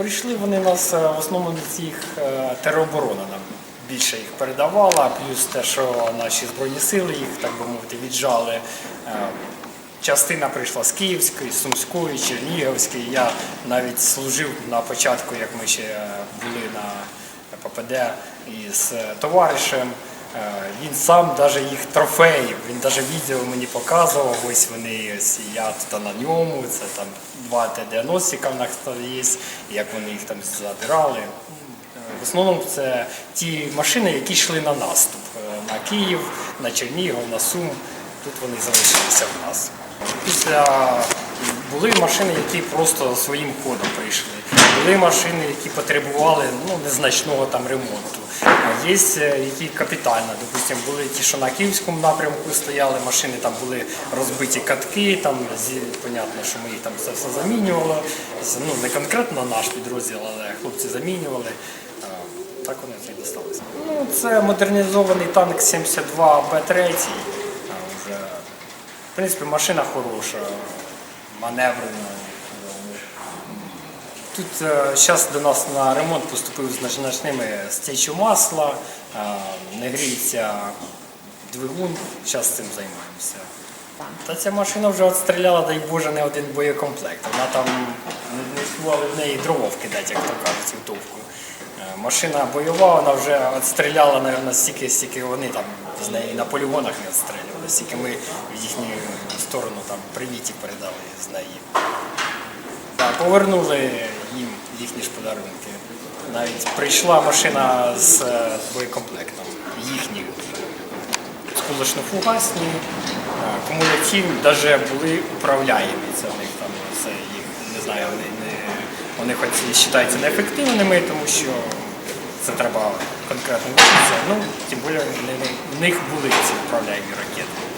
Прийшли вони нас е, в основному з їх е, тероборона нам більше їх передавала, плюс те, що наші збройні сили їх, так би мовити, віджали. Е, Частина прийшла з Київської, Сумської, Чернігівської. Я навіть служив на початку, як ми ще були на ППД із товаришем. Е, Він сам навіть їх трофеїв, він навіть відео мені показував. Ось вони, ось я тут на ньому. Це там два Т-90 в нас є, як вони їх там забирали. В основному це ті машини, які йшли на наступ е, на Київ, на Чернігів, на Сум. Тут вони залишилися в нас. Після були машини, які просто своїм ходом прийшли. Були машини, які потребували ну, незначного там ремонту. Є, е, які капітально. Допустимо, були ті, що на Київському напрямку стояли, машини там були розбиті катки, там понятно, що ми їх там все, все замінювали. Ну, не конкретно наш підрозділ, але хлопці замінювали. Так вони це і досталися. Ну, це модернізований танк 72 Б3. в принципі, машина хороша, маневрена. Тут зараз до нас на ремонт поступив з значними стечу масла, е, не гріється двигун, зараз цим займаємося. Та ця машина вже відстріляла, дай Боже, не один боєкомплект. Вона там не співали в неї дрова вкидати, як то кажуть, втовку. Е, Машина бойова, вона вже відстріляла, мабуть, стільки, стільки вони там з неї на полігонах не відстрілювали, стільки ми в їхню сторону там привітів передали з неї. Повернули їм їхні ж подарунки. Навіть прийшла машина з е, боєкомплектом їхніх. Скулошно-фугасні, е, кумулятивні, навіть були управляємі. Це в них там це їх не знаю, вони не вони хоч вважаються неефективними, тому що це треба конкретно вчитися. Ну, тим більше в них були ці управляємі ракети.